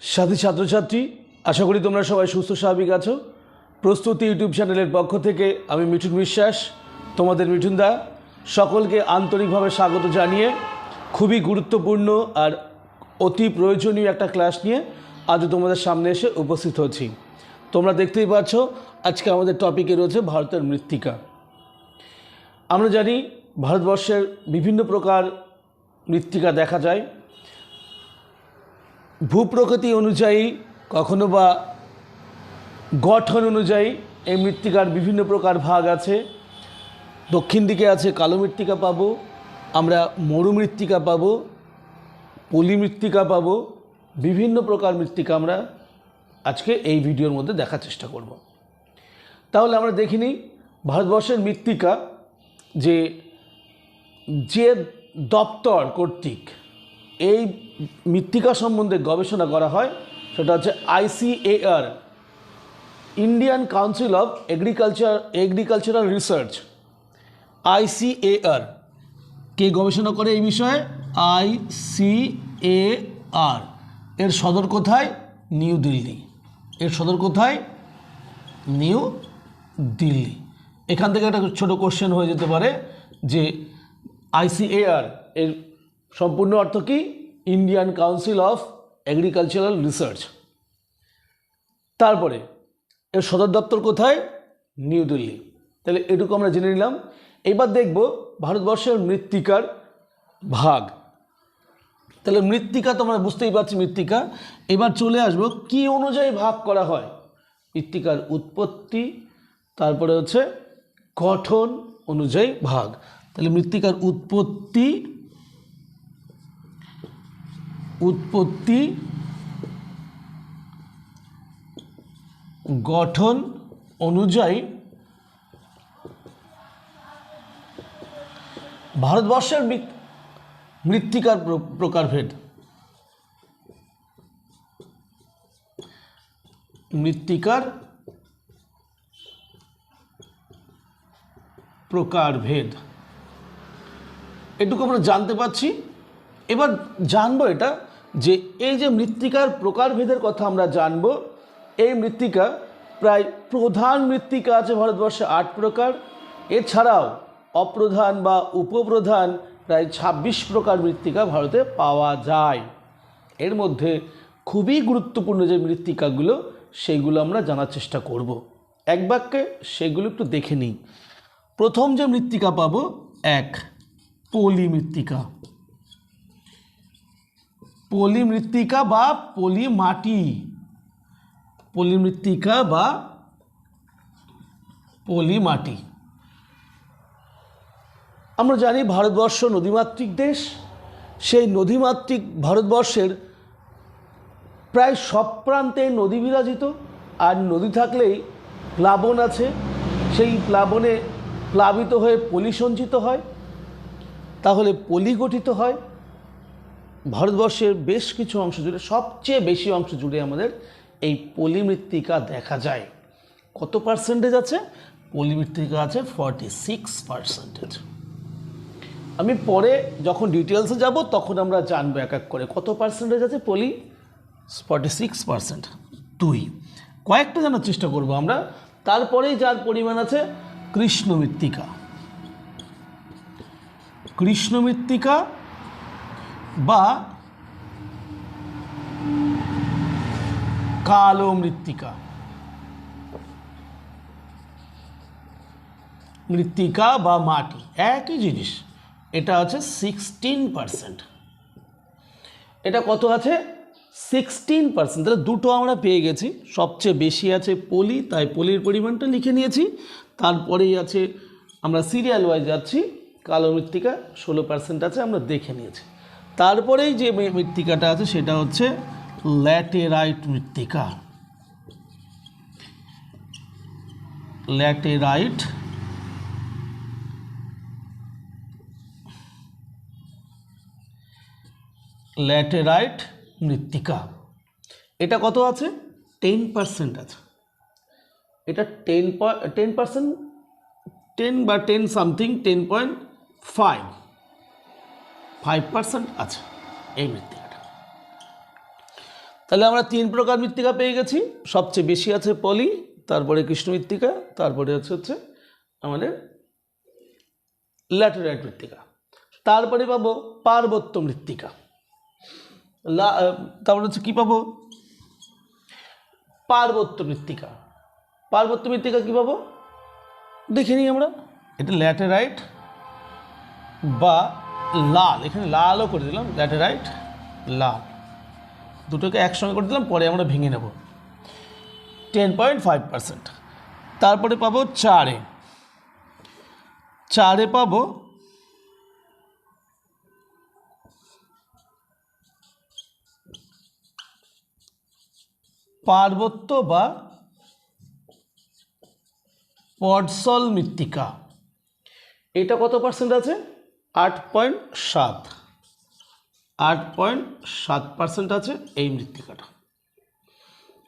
সাথী ছাত্রছাত্রী, আশা করি তোমরা সবাই সুস্থ স্বাভাবিক আছো। প্রস্তুতি ইউটিউব চ্যানেলের পক্ষ থেকে আমি মিঠুন বিশ্বাস, তোমাদের মিঠুন দা। সকলকে আন্তরিকভাবে স্বাগত জানিয়ে খুবই গুরুত্বপূর্ণ আর অতি প্রয়োজনীয় একটা ক্লাস নিয়ে আজ তোমাদের সামনে এসে উপস্থিত হচ্ছি তোমরা দেখতেই পাচ্ছ, আজকে আমাদের টপিকে রয়েছে ভারতের মৃত্তিকা। আমরা জানি, ভারতবর্ষের বিভিন্ন প্রকার মৃত্তিকা দেখা যায়। ভূপ্রকৃতি অনুযায়ী, কখনো বা গঠন অনুযায়ী এই মৃত্তিকার বিভিন্ন প্রকার ভাগ আছে। দক্ষিণ দিকে আছে কালো মৃত্তিকা পাবো, আমরা মরু মৃত্তিকা পাবো, পলি মৃত্তিকা পাবো, বিভিন্ন প্রকার মৃত্তিকা আমরা আজকে এই ভিডিওর মধ্যে দেখার চেষ্টা করব। তাহলে আমরা দেখিনি ভারতবর্ষের মৃত্তিকা যে যে দপ্তর কর্তৃক এই মৃত্তিকা সম্বন্ধে গবেষণা করা হয়, সেটা হচ্ছে ICAR Indian council of agriculture agricultural research ICAR কে গবেষণা করে এই বিষয়ে? আইসিএআর এর সদর কোথায়? নিউ দিল্লি। এর সদর কোথায়? নিউ দিল্লি। এখান থেকে একটা ছোট কোশ্চেন হয়ে যেতে পারে যে আইসিএআর এর সম্পূর্ণ অর্থ কি? Indian council of agricultural research তারপরে, এর সদর দপ্তর কোথায়? নিউ দিল্লি তাহলে এটুকু আমরা জেনে নিলাম। এবার দেখব ভারতবর্ষের মৃত্তিকার ভাগ। তাহলে মৃত্তিকা তোমরা বুঝতেই পারছি মৃত্তিকা। এবার চলে আসব, কি অনুযায়ী ভাগ করা হয়? মৃত্তিকার উৎপত্তি, তারপরে হচ্ছে গঠন অনুযায়ী ভাগ। তাহলে মৃত্তিকার উৎপত্তি উৎপত্তি, গঠন অনুযায়ী ভারতবর্ষের মৃত্তিকার প্র- প্রকারভেদ মৃত্তিকার প্রকারভেদ এটুকু আমরা জানতে পারছি। এবার জানব এটা যে এই যে মৃত্তিকার প্রকারভেদের কথা আমরা জানব, এই মৃত্তিকা প্রায় প্রধান মৃত্তিকা আছে ভারতবর্ষে আট প্রকার। এছাড়াও অপ্রধান বা উপপ্রধান প্রায় ছাব্বিশ প্রকার মৃত্তিকা ভারতে পাওয়া যায়। এর মধ্যে খুবই গুরুত্বপূর্ণ যে মৃত্তিকাগুলো সেইগুলো আমরা জানার চেষ্টা করব। এক বাক্যে সেগুলো একটু দেখে নিই। প্রথম যে মৃত্তিকা পাবো, এক পলি মৃত্তিকা। পলি মৃত্তিকা বা পলি মাটি পলি মৃত্তিকা বা পলি মাটি আমরা জানি ভারতবর্ষ নদীমাতৃক দেশ। সেই নদীমাতৃক ভারতবর্ষের প্রায় সব প্রান্তে নদী বিরাজিত। আর নদী থাকলেই প্লাবন আছে। সেই প্লাবনে প্লাবিত হয়ে পলি সঞ্চিত হয়। তাহলে পলি গঠিত হয়। ভারতবর্ষের বেশ কিছু অংশ জুড়ে, সবচেয়ে বেশি অংশ জুড়ে আমাদের এই পলিমৃত্তিকা দেখা যায়। কত পার্সেন্টেজ আছে? পলিমৃত্তিকা আছে ফর্টি সিক্স পার্সেন্টেজ আমি পরে যখন ডিটেলসে যাব, তখন আমরা জানব এক এক করে কত পার্সেন্টেজ আছে পলি? ফর্টি সিক্স পার্সেন্ট দুই। কয়েকটা জানার চেষ্টা করব আমরা। তারপরেই যার পরিমাণ আছে কৃষ্ণ মৃত্তিকা কৃষ্ণ মৃত্তিকা বা কালো মৃত্তিকা। মৃত্তিকা বা মাটি, একই জিনিস। এটা আছে সিক্সটিন পার্সেন্ট এটা কত আছে? সিক্সটিন পার্সেন্ট তাহলে দুটো আমরা পেয়ে গেছি। সবচেয়ে বেশি আছে পলি, তাই পলির পরিমাণটা লিখে নিয়েছি। তারপরেই আছে, আমরা সিরিয়াল ওয়াইজ যাচ্ছি, কালো মৃত্তিকা, ষোলো পার্সেন্ট আছে, আমরা দেখে নিয়েছি। তারপরেই যে মৃত্তিকাটা আছে, সেটা হচ্ছে ল্যাটেরাইট মৃত্তিকা। ল্যাটেরাইট ল্যাটেরাইট মৃত্তিকা। এটা কত আছে? টেন পার্সেন্ট আছে। এটা টেন টেন পার্সেন্ট, টেন বা ten something, ten point five. Five percent আছে এই মৃত্তিকাটা। তাহলে আমরা তিন প্রকার মৃত্তিকা পেয়ে গেছি। সবচেয়ে বেশি আছে পলি, তারপরে কৃষ্ণ মৃত্তিকা, তারপরে হচ্ছে হচ্ছে আমাদের ল্যাটেরাইট মৃত্তিকা। তারপরে পাবো পার্বত্য মৃত্তিকা। তারপরে হচ্ছে কী পাবো? পার্বত্য মৃত্তিকা। পার্বত্য মৃত্তিকা কী পাবো? দেখে নিই আমরা। এটা ল্যাটেরাইট বা লাল, এখানে লালও করে দিলাম ল্যাটেরাইট লাল। দুটোকে একসঙ্গে করে দিলাম, পরে আমরা ভেঙে নেব। টেন পয়েন্ট ফাইভ পার্সেন্ট তারপরে পাবো চারে। চারে পাবো পার্বত্য বা পডসল মৃত্তিকা। এটা কত পার্সেন্ট আছে? আট পয়েন্ট সাত। আট পয়েন্ট সাত পার্সেন্ট আছে এই মৃত্তিকাটা।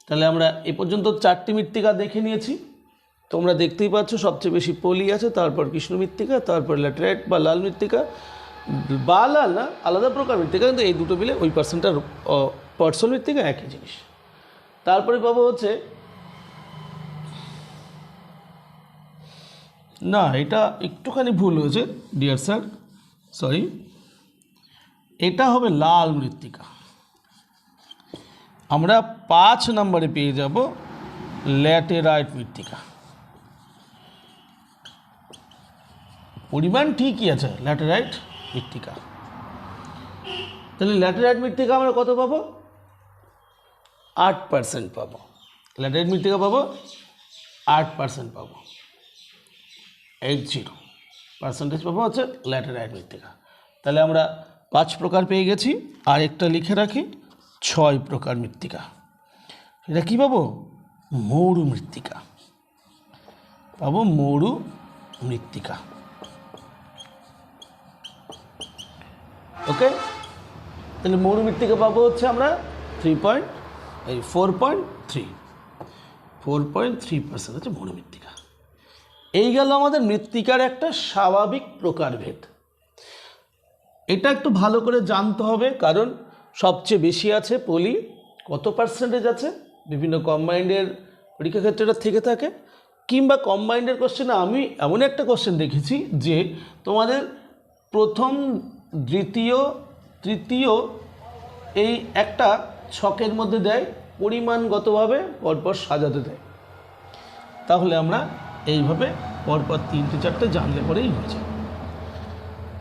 তাহলে আমরা এ পর্যন্ত চারটি মৃত্তিকা দেখে নিয়েছি। তোমরা দেখতেই পাচ্ছ সবচেয়ে বেশি পলি আছে, তারপর কৃষ্ণ মৃত্তিকা, তারপর ল্যাটেরাইট বা লাল মৃত্তিকা। বা লাল না, আলাদা প্রকার মৃত্তিকা, কিন্তু এই দুটো মিলে ওই পার্সেন্টটা পটসল মৃত্তিকা একই জিনিস। তারপরে পাবো হচ্ছে, না, এটা একটুখানি ভুল হয়েছে, ডিয়ার স্যার। সরি এটা হবে লাল মৃত্তিকা। আমরা পাঁচ নম্বরে পেয়ে যাব ল্যাটেরাইট মৃত্তিকা। পরিমাণ ঠিকই আছে, ল্যাটেরাইট মৃত্তিকা। তাহলে ল্যাটেরাইট মৃত্তিকা আমরা কত পাবো? আট পার্সেন্ট পাবো। ল্যাটেরাইট মৃত্তিকা পাবো? আট পার্সেন্ট পাবো। Eight zero. পার্সেন্টেজ পাবো হচ্ছে ল্যাটেরাইট মৃত্তিকা তাহলে আমরা পাঁচ প্রকার পেয়ে গেছি, আর একটা লিখে রাখি, ছয় প্রকার মৃত্তিকা। এটা কী পাবো? মৌরু মৃত্তিকা। পাবো মৌরু মৃত্তিকা। ওকে তাহলে মৌরু মৃত্তিকা পাবো হচ্ছে আমরা থ্রি পয়েন্ট এই four point three four point three percent হচ্ছে মৌরু মৃত্তিকা। এই গেল আমাদের মৃত্তিকার একটা স্বাভাবিক প্রকারভেদ। এটা একটু ভালো করে জানতে হবে, কারণ সবচেয়ে বেশি আছে পলি, কত পার্সেন্টেজ আছে? বিভিন্ন কম্বাইন্ডের পরীক্ষা ক্ষেত্রে এটা থেকে থাকে। কিংবা কম্বাইন্ডের কোশ্চেনে আমি এমন একটা কোশ্চেন দেখেছি যে তোমাদের প্রথম, দ্বিতীয়, তৃতীয় এই একটা ছকের মধ্যে দেয়, পরিমাণগতভাবে পরপর সাজাতে দেয়। তাহলে আমরা এইভাবে পরপর তিনটে চারটে জানলে পরেই হয়ে যায়।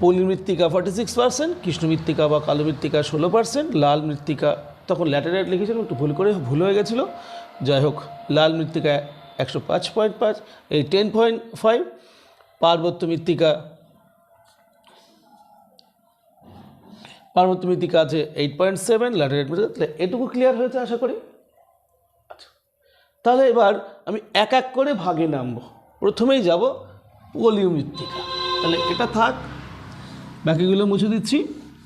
পলি মৃত্তিকা ফর্টি সিক্স পার্সেন্ট কৃষ্ণ মৃত্তিকা বা কালো মৃত্তিকা ষোলো পার্সেন্ট লাল মৃত্তিকা, তখন ল্যাটেরাইট লিখেছিলাম, একটু ভুল করে, ভুল হয়ে গেছিল। যাই হোক, লাল মৃত্তিকা একশো পাঁচ পয়েন্ট পাঁচ, এই টেন পয়েন্ট ফাইভ পার্বত্য মৃত্তিকা পার্বত্য মৃত্তিকা আছে এইট পয়েন্ট সেভেন ল্যাটেরাইট মৃত্তিকা, তাহলে এটুকু ক্লিয়ার হয়েছে আশা করি? তাহলে এবার আমি এক এক করে ভাগে নামবো। প্রথমেই যাব পলিও মৃত্তিকা তাহলে এটা থাক, বাকিগুলো মুছে দিচ্ছি।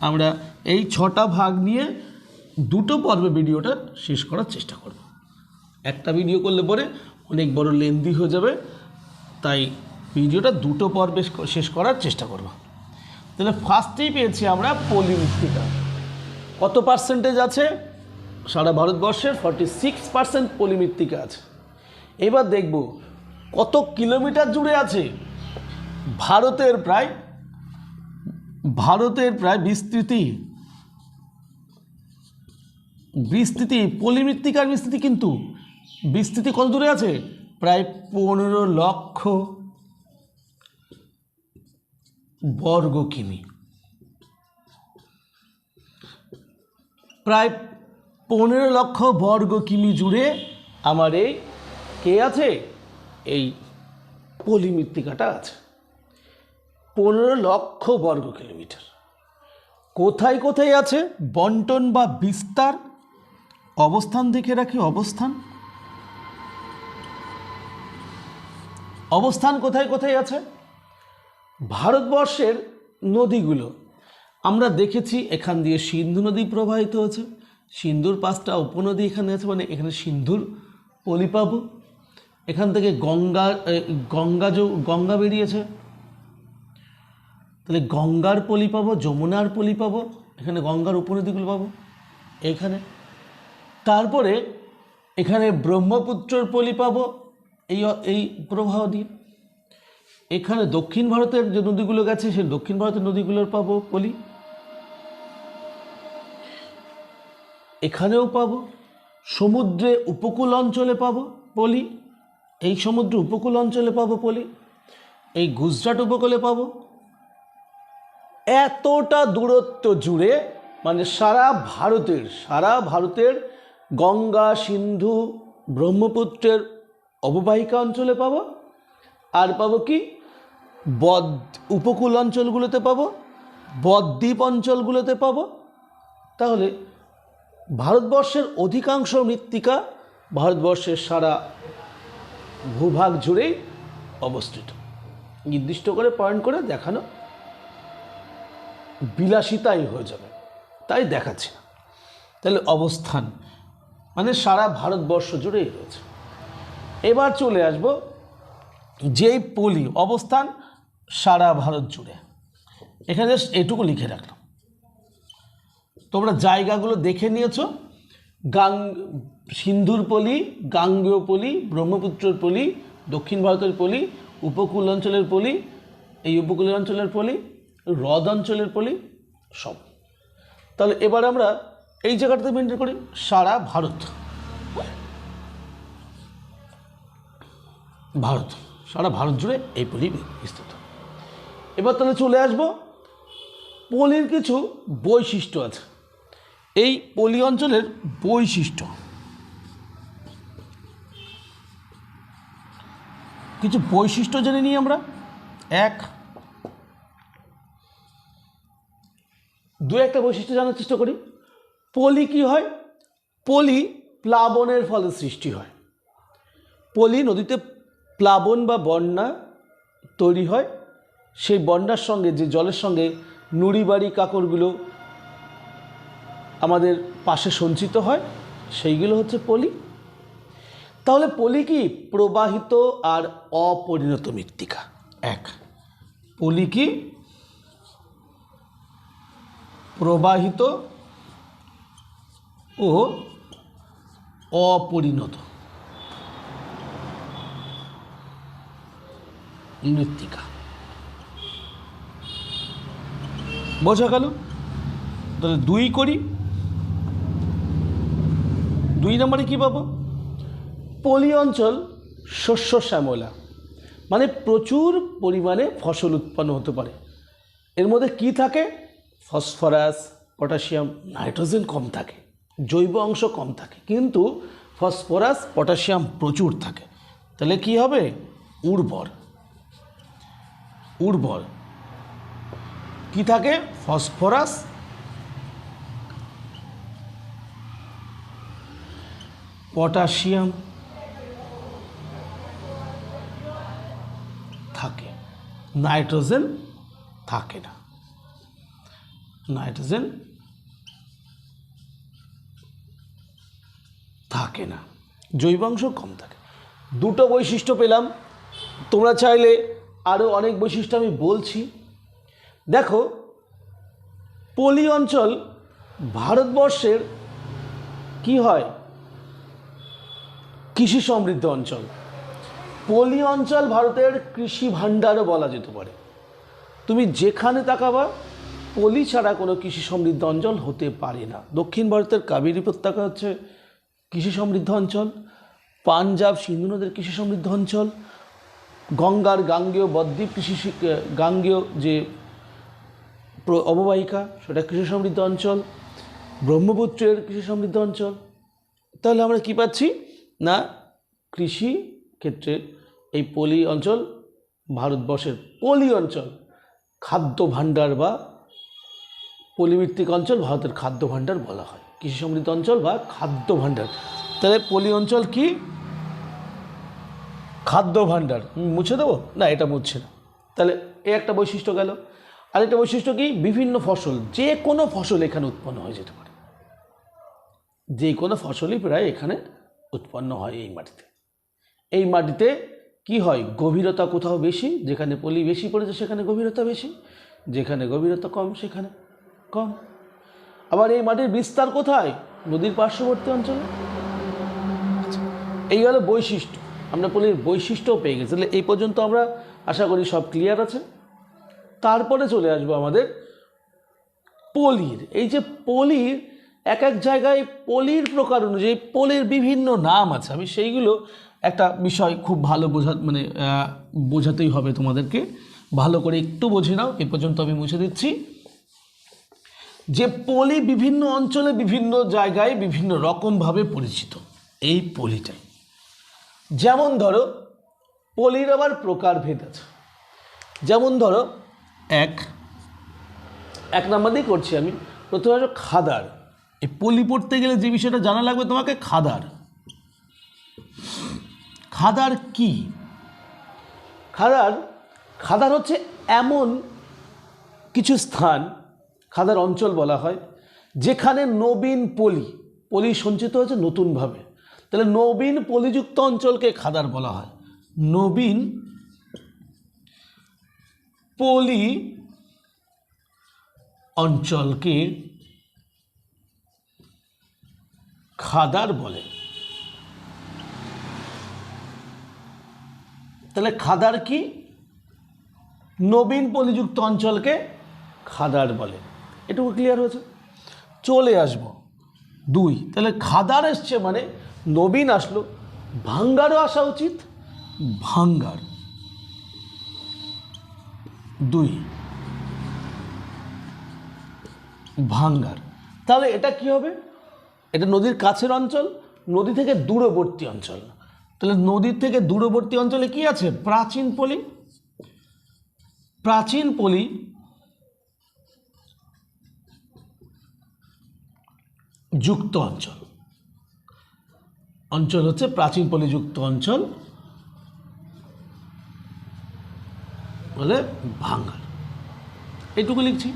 আমরা এই ছটা ভাগ নিয়ে দুটো পর্বে ভিডিওটা শেষ করার চেষ্টা করব। একটা ভিডিও করলে পরে অনেক বড় লেন্দি হয়ে যাবে, তাই ভিডিওটা দুটো পর্বে শেষ করার চেষ্টা করব। তাহলে ফার্স্টেই পেয়েছি আমরা পলিমৃত্তিকা কত পার্সেন্টেজ আছে? সারা ভারতবর্ষের ফর্টি সিক্স পার্সেন্ট পলিমৃত্তিকা আছে। এবার দেখব কত কিলোমিটার জুড়ে আছে। ভারতের প্রায় ভারতের প্রায় বিস্তৃতি বিস্তৃতি পলিমৃত্তিকার বিস্তৃতি কিন্তু বিস্তৃতি কত দূরে আছে? প্রায় পনেরো লক্ষ বর্গ কিমি। প্রায় পনেরো লক্ষ বর্গ কিমি জুড়ে আমার এই কে আছে? এই পলি মৃত্তিকাটা আছে। পনেরো লক্ষ বর্গ কিলোমিটার। কোথায় কোথায় আছে? বন্টন বা বিস্তার? অবস্থান দেখে রাখি, অবস্থান। অবস্থান কোথায় কোথায় আছে? ভারতবর্ষের নদীগুলো। আমরা দেখেছি এখান দিয়ে সিন্ধু নদী প্রবাহিত হয়েছে সিন্ধুর পাঁচটা উপনদী এখানে আছে মানে এখানে সিন্ধুর পলি পাবো। এখান থেকে গঙ্গা গঙ্গা গঙ্গা বেরিয়েছে। তাহলে গঙ্গার পলি পাবো, যমুনার পলি পাবো, এখানে গঙ্গার উপনদীগুলো পাবো, এখানে। তারপরে এখানে ব্রহ্মপুত্রর পলি পাবো, এই এই প্রবাহ দিয়ে। এখানে দক্ষিণ ভারতের যে নদীগুলো গেছে, সেই দক্ষিণ ভারতের নদীগুলোর পাবো পলি। এখানেও পাবো, সমুদ্রে উপকূল অঞ্চলে পাবো পলি, এই সমুদ্র উপকূল অঞ্চলে পাবো পলি, এই গুজরাট উপকূলে পাবো। এতটা দূরত্ব জুড়ে মানে সারা ভারতের সারা ভারতের গঙ্গা, সিন্ধু, ব্রহ্মপুত্রের অববাহিকা অঞ্চলে পাবো। আর পাবো কি? বদ উপকূল অঞ্চলগুলোতে পাবো, বদ্বীপ অঞ্চলগুলোতে পাবো। তাহলে ভারতবর্ষের অধিকাংশ মৃত্তিকা ভারতবর্ষের সারা ভূভাগ জুড়েই অবস্থিত। নির্দিষ্ট করে পয়েন্ট করে দেখানো বিলাসিতাই হয়ে যাবে। তাই দেখাচ্ছি না। তাহলে অবস্থান মানে সারা ভারতবর্ষ জুড়েই রয়েছে। এবার চলে আসব যেই পলি, অবস্থান সারা ভারত জুড়ে। এখানে just এটুকু লিখে রাখলাম। তোমরা জায়গাগুলো দেখে নিয়েছো? গাং, সিন্ধুর পলি, গাঙ্গেয় পলি, ব্রহ্মপুত্রের পলি, দক্ষিণ ভারতের পলি, উপকূল অঞ্চলের পলি, এই উপকূল অঞ্চলের পলি, হ্রদ অঞ্চলের পলি, সব। তাহলে এবার আমরা এই জায়গাটাতে মেনটেন করি, সারা ভারত। ভারত, সারা ভারত জুড়ে এই পলি বিস্তৃত। এবার তাহলে চলে আসব, পলির কিছু বৈশিষ্ট্য আছে। এই পলি অঞ্চলের বৈশিষ্ট্য। কিছু বৈশিষ্ট্য জেনে নিই আমরা। এক, দু একটা বৈশিষ্ট্য জানার চেষ্টা করি। পলি কি হয়? পলি প্লাবনের ফলে সৃষ্টি হয়। পলি নদীতে প্লাবন বা বন্যা তৈরি হয়। সেই বন্যার সঙ্গে, যে জলের সঙ্গে নুড়িবাড়ি কাকড়গুলো আমাদের পাশে সঞ্চিত হয়, সেইগুলো হচ্ছে পলি। তাহলে পলি কি প্রবাহিত আর অপরিণত মৃত্তিকা? এক, পলি কি প্রবাহিত ও অপরিণত মৃত্তিকা। বোঝা গেল? তাহলে দুই করি। দুই নম্বরে কী পাবো? পলি অঞ্চল শস্য শ্যামলা। মানে প্রচুর পরিমাণে ফসল উৎপন্ন হতে পারে। এর মধ্যে কি থাকে? ফসফরাস, পটাশিয়াম, নাইট্রোজেন কম থাকে, জৈব অংশ কম থাকে, কিন্তু ফসফরাস, পটাশিয়াম প্রচুর থাকে। তাহলে কি হবে? উর্বর। উর্বর। কি থাকে? ফসফরাস পটাশিয়াম থাকে। নাইট্রোজেন থাকে না। নাইট্রোজেন থাকে না। জৈবাংশ কম থাকে। দুটো বৈশিষ্ট্য পেলাম। তোমরা চাইলে আরও অনেক বৈশিষ্ট্য আমি বলছি। দেখো, পলি অঞ্চল ভারতবর্ষের কি হয়? কৃষি সমৃদ্ধ অঞ্চল। পলি অঞ্চল ভারতের কৃষি ভাণ্ডারও বলা যেতে পারে। তুমি যেখানে তাকাবা, পলি ছাড়া কোনো কৃষি সমৃদ্ধ অঞ্চল হতে পারে না। দক্ষিণ ভারতের কাবেরী উপত্যকা হচ্ছে কৃষি সমৃদ্ধ অঞ্চল, পাঞ্জাব সিন্ধু নদের কৃষি সমৃদ্ধ অঞ্চল, গঙ্গার গাঙ্গেয় বদ্বীপ কৃষি গাঙ্গেয় যে অববাহিকা, সেটা কৃষি সমৃদ্ধ অঞ্চল, ব্রহ্মপুত্রের কৃষি সমৃদ্ধ অঞ্চল। তাহলে আমরা কি পাচ্ছি? না কৃষি ক্ষেত্রে এই পলি অঞ্চল ভারতবর্ষের পলি অঞ্চল, খাদ্য ভাণ্ডার বা পলিভিত্তিক অঞ্চল ভারতের খাদ্য ভাণ্ডার বলা হয়। কৃষি সমৃদ্ধ অঞ্চল বা খাদ্য ভাণ্ডার। তাহলে পলি অঞ্চল কি? খাদ্য ভাণ্ডার। মুছে দেবো? না, এটা মুছছে না। তাহলে এ একটা বৈশিষ্ট্য গেল। আরেকটা বৈশিষ্ট্য কি? বিভিন্ন ফসল, যে কোনো ফসল এখানে উৎপন্ন হয়ে যেতে পারে। যে কোনো ফসলই প্রায় এখানে উৎপন্ন হয় এই মাটিতে। এই মাটিতে কি হয়? গভীরতা কোথাও বেশি যেখানে পলি বেশি পড়েছে সেখানে গভীরতা বেশি যেখানে গভীরতা কম সেখানে কম। আবার এই মাটির বিস্তার কোথায়? নদীর পার্শ্ববর্তী অঞ্চলে। আচ্ছা, এই হলো বৈশিষ্ট্য। আমরা পলির বৈশিষ্ট্যও পেয়ে গেছি। তাহলে এই পর্যন্ত আমরা আশা করি সব ক্লিয়ার আছে। তারপরে চলে আসব আমাদের পলির। এই যে পলির এক এক জায়গায় পলির প্রকার অনুযায়ী, পলির বিভিন্ন নাম আছে। আমি সেইগুলো একটা বিষয় খুব ভালো বোঝা মানে বোঝাতেই হবে তোমাদেরকে। ভালো করে একটু বোঝে নাও, এ পর্যন্ত আমি মুছে দিচ্ছি। যে পলি বিভিন্ন অঞ্চলে বিভিন্ন জায়গায় বিভিন্ন রকমভাবে পরিচিত, এই পলিটাই। যেমন ধরো, পলির আবার প্রকারভেদ আছে। যেমন ধরো, এক এক নাম্বার দিয়ে করছি আমি। প্রথমে খাদার। এই পলি পড়তে গেলে যে বিষয়টা জানা লাগবে তোমাকে, খাদার। খাদার কি? খাদার খাদার হচ্ছে এমন কিছু স্থান, খাদার অঞ্চল বলা হয়, যেখানে নবীন পলি পলি সঞ্চিত হয়েছে নতুনভাবে। তাহলে নবীন পলিযুক্ত অঞ্চলকে খাদার বলা হয়। নবীন পলি অঞ্চলকে খাদার বলে। তাহলে খাদার কি? নবীন পলিযুক্ত অঞ্চলকে খাদার বলে। এটুকু ক্লিয়ার হয়েছে? চলে আসব। দুই, তাহলে খাদার এসছে মানে নবীন আসলো। ভাঙ্গারও আসা উচিত, ভাঙ্গার। দুই, ভাঙ্গার। তাহলে এটা কি হবে? এটা নদীর কাছের অঞ্চল, নদী থেকে দূরবর্তী অঞ্চল। তাহলে নদীর থেকে দূরবর্তী অঞ্চলে কি আছে? প্রাচীন পলি। প্রাচীন পলি যুক্ত অঞ্চল। অঞ্চল হচ্ছে প্রাচীন পলিযুক্ত অঞ্চল, বলে ভাঙ্গার। এইটুকু লিখছি।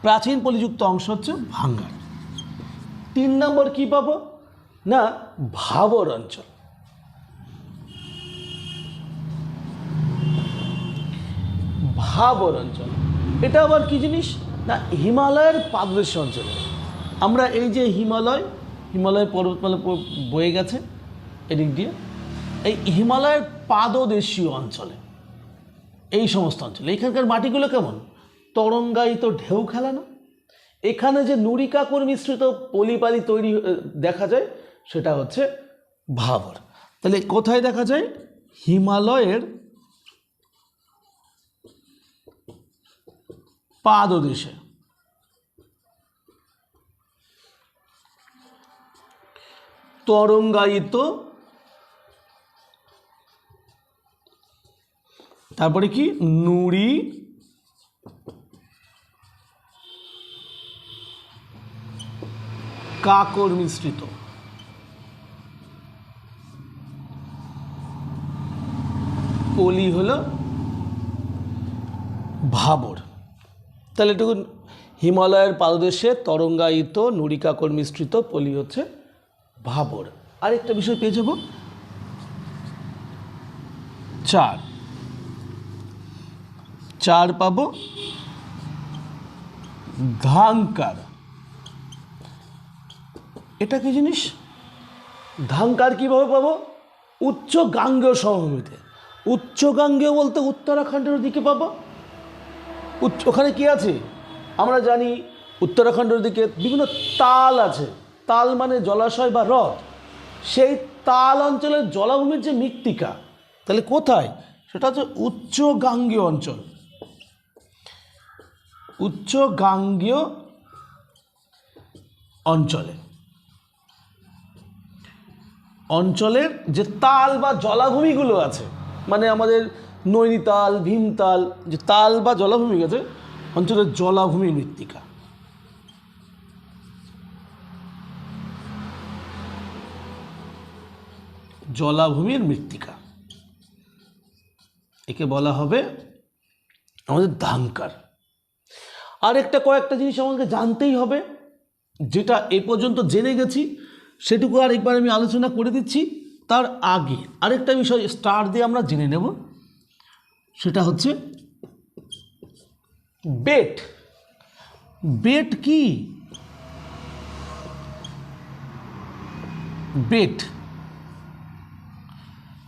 প্রাচীন পলিযুক্ত অংশ হচ্ছে ভাঙ্গার। তিন নম্বর কি পাবো? না, ভাবর অঞ্চল। ভাবর অঞ্চল। এটা আবার কি জিনিস? না, হিমালয়ের পাদদেশ অঞ্চলে। আমরা এই যে হিমালয় হিমালয় পর্বতমালা প- বয়ে গেছে এদিক দিয়ে, এই হিমালয়ের পাদদেশীয় অঞ্চলে, এই সমস্ত অঞ্চলে। এখানকার মাটিগুলো কেমন? তরঙ্গায়িত ঢেউ খেলানো এখানে যে নুড়ি কাকর মিশ্রিত পলিপালি তৈরি দেখা যায়, সেটা হচ্ছে ভাবর। তাহলে কোথায় দেখা যায়? হিমালয়ের পাদদেশে। তরঙ্গায়িত, তারপরে কি? নুড়ি কাকর মিশ্রিত পলি হলো ভাবর। তাহলে এটুকু হিমালয়ের পাদদেশে তরঙ্গায়িত নুড়ি কাকর মিশ্রিত পলি হচ্ছে ভাবর। আরেকটা বিষয় পেয়ে যাব। চার। চার পাবো ধাঙ্কার এটা কি জিনিস? ধাঙ্কার কীভাবে পাবো? উচ্চ গাঙ্গেয় সমভূমিতে উচ্চ গাঙ্গেয় বলতে উত্তরাখণ্ডের দিকে পাবো। উচ্চ ওখানে কী আছে? আমরা জানি উত্তরাখণ্ডের দিকে বিভিন্ন তাল আছে। তাল মানে জলাশয় বা হ্রদ। সেই তাল অঞ্চলের জলাভূমির যে মৃত্তিকা, তাহলে কোথায়? সেটা হচ্ছে উচ্চ গাঙ্গেয় অঞ্চল। উচ্চ গাঙ্গেয় অঞ্চলে। অঞ্চলের যে তাল বা জলাভূমিগুলো আছে মানে আমাদের নৈনিতাল, ভীমতাল, যে তাল বা জলাভূমি আছে, অঞ্চলের জলাভূমি মৃত্তিকা। জলাভূমির মৃত্তিকা। একে বলা হবে আমাদের ধানকার। আর একটা কয়েকটা জিনিস আমাকে জানতেই হবে, যেটা এ পর্যন্ত জেনে গেছি সেটুকু আর একবার আমি আলোচনা করে দিচ্ছি তার আগে আরেকটা বিষয় স্টার দিয়ে আমরা জেনে নেব। সেটা হচ্ছে বেট বেট কি? বেট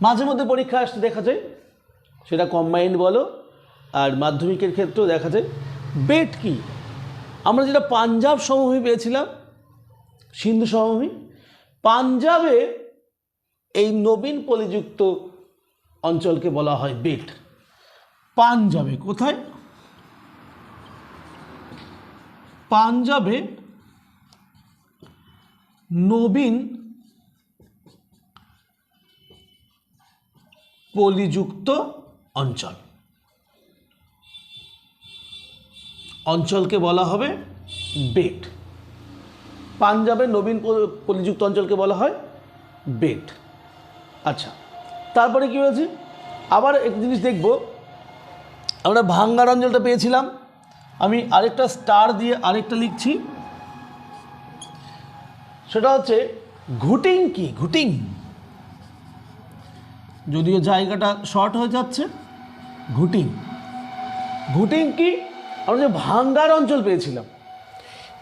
মাঝে মধ্যে পরীক্ষা আসতে দেখা যায়, সেটা কম্বাইন্ড বলো, আর মাধ্যমিকের ক্ষেত্রেও দেখা যায়। বেট কি? আমরা যেটা পাঞ্জাব সমভূমি পেয়েছিলাম, সিন্ধু সমভূমি পাঞ্জাবে এই নবীন পলিযুক্ত অঞ্চলকে বলা হয় বেট। পাঞ্জাবে, কোথায়? পাঞ্জাবে নবীন পলিযুক্ত অঞ্চল। অঞ্চলকে বলা হবে বেট। পাঞ্জাবের নবীন পলিযুক্ত অঞ্চলকে বলা হয় বেট। আচ্ছা তারপরে কী হয়েছে? আবার এক জিনিস দেখব। আমরা ভাঙ্গার অঞ্চলটা পেয়েছিলাম। আমি আরেকটা স্টার দিয়ে আরেকটা লিখছি। সেটা হচ্ছে ঘুটিং কি? ঘুটিং। যদিও জায়গাটা শর্ট হয়ে যাচ্ছে, ঘুটিং। ঘুটিং কি? আমরা যে ভাঙ্গার অঞ্চল পেয়েছিলাম।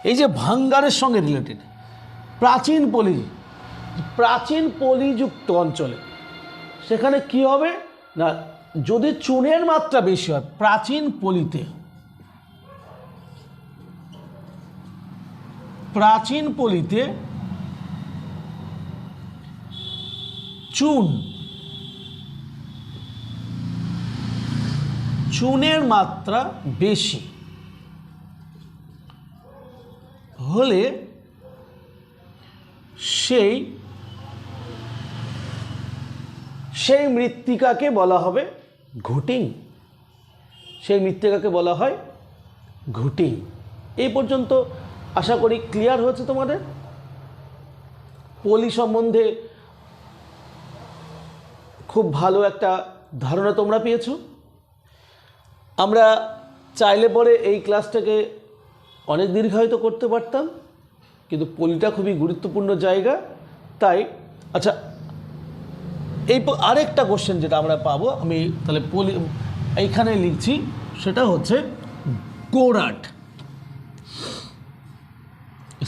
এই যে ভাঙ্গারের সঙ্গে রিলেটেড প্রাচীন পলি, প্রাচীন পলিযুক্ত অঞ্চলে, সেখানে কি হবে? না, যদি চুনের মাত্রা বেশি হয়, প্রাচীন পলিতে প্রাচীন পলিতে চুন, চুনের মাত্রা বেশি। হলে সেই সেই মৃত্তিকাকে বলা হবে ঘুটিং। সেই মৃত্তিকাকে বলা হয় ঘুটিং। এই পর্যন্ত আশা করি ক্লিয়ার হয়েছে তোমাদের? পলি সম্বন্ধে খুব ভালো একটা ধারণা তোমরা পেয়েছ। আমরা চাইলে পরে এই ক্লাসটাকে অনেক দীর্ঘায়িত করতে পারতাম, কিন্তু পলিটা খুবই গুরুত্বপূর্ণ জায়গা। তাই আচ্ছা এই আরেকটা কোশ্চেন যেটা আমরা পাবো, আমি তাহলে পলি এইখানে লিখছি, সেটা হচ্ছে গোরাট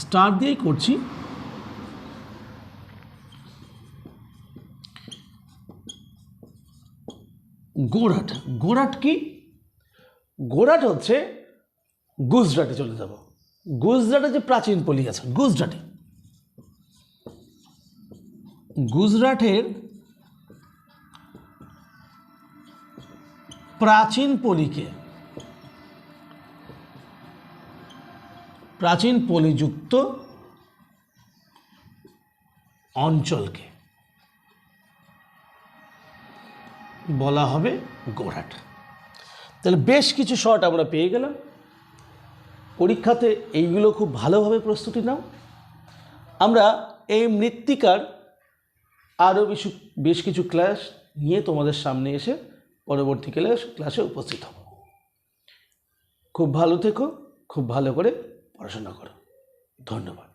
স্টার দিয়েই করছি। গোরাট গোরাট কি? গোরাট হচ্ছে গুজরাটে চলে যাব। গুজরাটে যে প্রাচীন পলি আছে, গুজরাটে। গুজরাটের প্রাচীন পলিকে প্রাচীন পলিযুক্ত অঞ্চলকে বলা হবে গোরাট। তাহলে বেশ কিছু শট আমরা পেয়ে গেলাম। পরীক্ষাতে এইগুলো খুব ভালোভাবে প্রস্তুতি নাও। আমরা এই মৃত্তিকার আরও কিছু বেশ কিছু ক্লাস নিয়ে তোমাদের সামনে এসে পরবর্তীকালে ক্লাস উপস্থিত হব। খুব ভালো থেকো, খুব ভালো করে পড়াশোনা করো। ধন্যবাদ।